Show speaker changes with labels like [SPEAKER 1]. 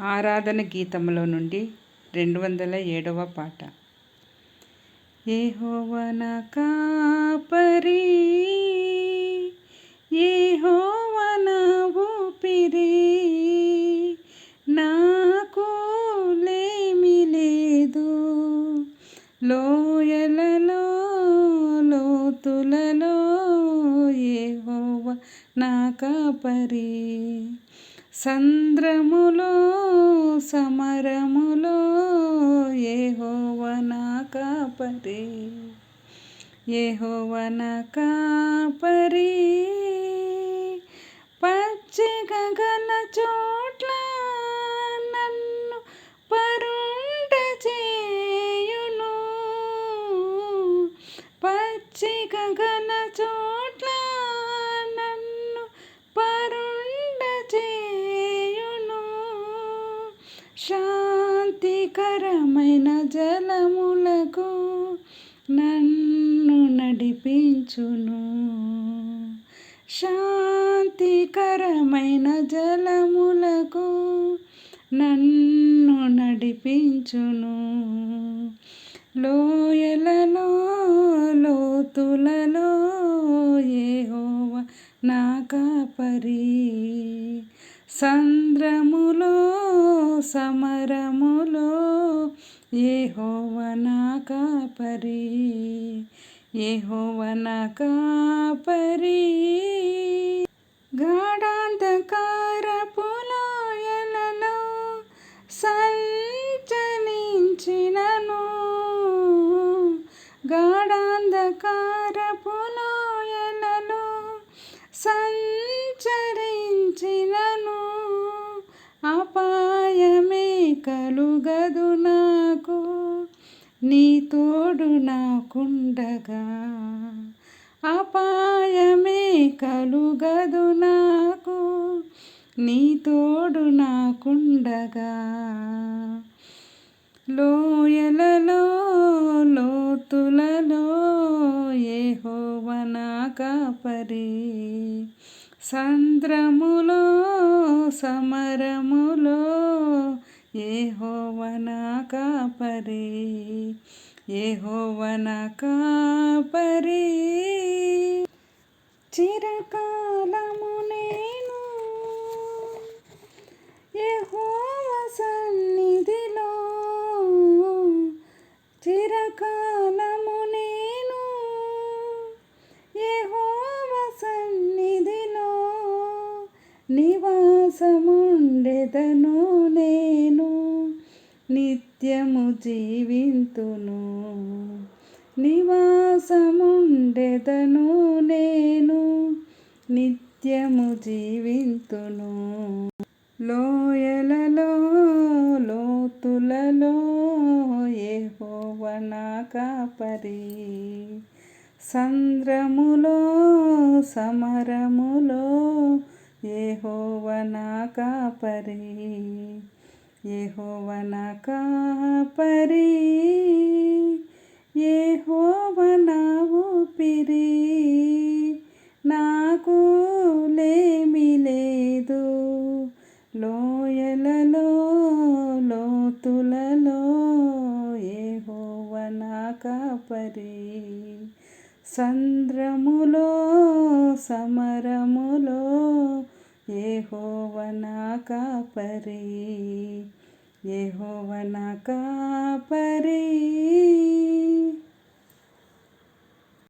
[SPEAKER 1] ఆరాధన గీతంలో నుండి రెండు వందల ఏడవ పాట. ఏహోవన కాపరి ఏహోవన ఊపిరి నాకు లేమి లేదు. లోయలలో లోతులలో ఏహోవ నా కాపరి. సంద్రములో సమరములో ఏహోవనా కాపరి. ఏహోవన కాపరి. పచ్చిక గగన చో శాంతికరమైన జలములకు నన్ను నడిపించును. శాంతికరమైన జలములకు నన్ను నడిపించును. లోయలలో లోతులలో ఏహోవ నా కాపరి. సంద్రములో సమరములో ఏహోవన కాపరి ఏహోవన కాపరి. గాఢాంధకారపు లోయలలో సంచలించినను సంచరించినను. అపాయమే కలుగదునా? నీ తోడు నాకుండగా. అపాయమే కలుగదు నాకు. నీ తోడు నాకుండగా. లోయలలో లోతులలో ఏహోవనా కాపరి సంద్రములో సమరములో ఏహోవన కాపరి ఏహోవన కాపరి. చిరకాలము నేను యెహోవ సన్నిధిలో చిరకాలము నేను యెహోవ సన్నిధిలో నివాసముండెదను నేను నిత్యము జీవింతును. నివాసముండెదను నేను నిత్యము జీవింతును. లోయలలో లోతులలో ఏహోవన కాపరి. సంద్రములో సమరములో ఏహోవనా కాపరి ఏహోవన కాపరి యెహోవనా ఊపిరి. నాకు లేమి లేదు లోయలలో లోతులలో ఏహోవనా కాపరి. సంద్రములో సమరములో ఏహోవన కాపరి ఏహోవన కాపరి